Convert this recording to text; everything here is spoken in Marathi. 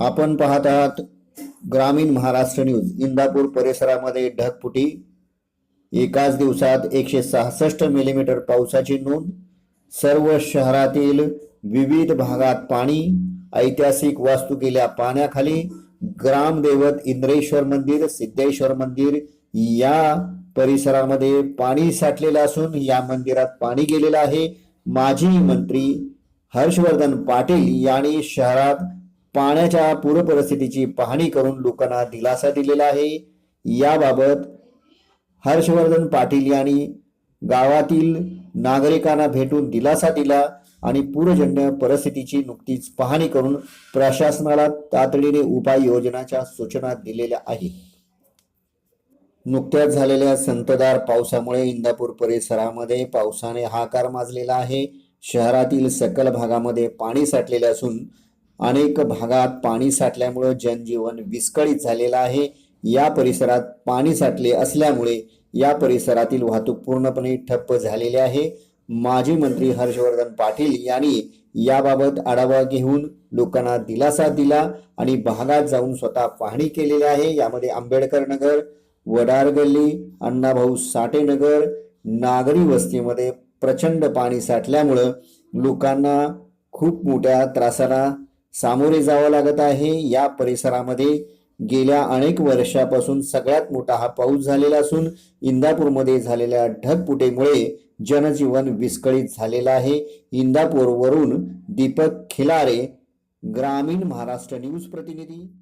आपण पाहत आहात ग्रामीण महाराष्ट्र न्यूज. इंदापूर परिसरामध्ये ढगफुटी. एकाच दिवसात एकशे सहासष्ट मिलीमीटर पावसाची नोंद. सर्व शहरातील विविध भागात पाणी ऐतिहासिक वास्तू गेल्या पाण्याखाली ग्रामदैवत इंद्रेश्वर मंदिर सिद्धेश्वर मंदिर या परिसरामध्ये पाणी साठलेलं असून या मंदिरात पाणी गेलेलं आहे. माजी मंत्री हर्षवर्धन पाटील यांनी शहरात पाण्याच्या पूर परिस्थितीची पाहणी करून लोकांना दिलासा दिलेला आहे. याबाबत हर्षवर्धन पाटील यांनी गावातील नागरिकांना भेटून दिलासा दिला आणि पूरजन्य परिस्थितीची नुकतीच पाहणी करून प्रशासनाला तातडीने उपाययोजनाच्या सूचना दिलेल्या आहेत. नुकत्याच झालेल्या संततधार पावसामुळे इंदापूर परिसरामध्ये पावसाने हाकार माजलेला आहे. शहरातील सकल भागामध्ये पाणी साठलेले असून अनेक भागात पाणी साठल्यामुळं जनजीवन विस्कळीत झालेलं आहे. या परिसरात पाणी साठले असल्यामुळे या परिसरातील वाहतूक पूर्णपणे ठप्प झालेली आहे. माजी मंत्री हर्षवर्धन पाटील यांनी याबाबत आढावा घेऊन लोकांना दिलासा दिला आणि भागात जाऊन स्वतः पाहणी केलेली आहे. यामध्ये आंबेडकर नगर वडार गल्ली अण्णाभाऊ साठे नगर नागरी वस्तीमध्ये प्रचंड पाणी साठल्यामुळं लोकांना खूप मोठ्या त्रासाला सामोरे जावं लागत आहे. या परिसरामध्ये गेल्या अनेक वर्षापासून सगळ्यात मोठा हा पाऊस झालेला असून इंदापूरमध्ये झालेल्या ढगपुटेमुळे जनजीवन विस्कळीत झालेलं आहे. इंदापूरवरून दीपक खिलारे ग्रामीण महाराष्ट्र न्यूज प्रतिनिधी.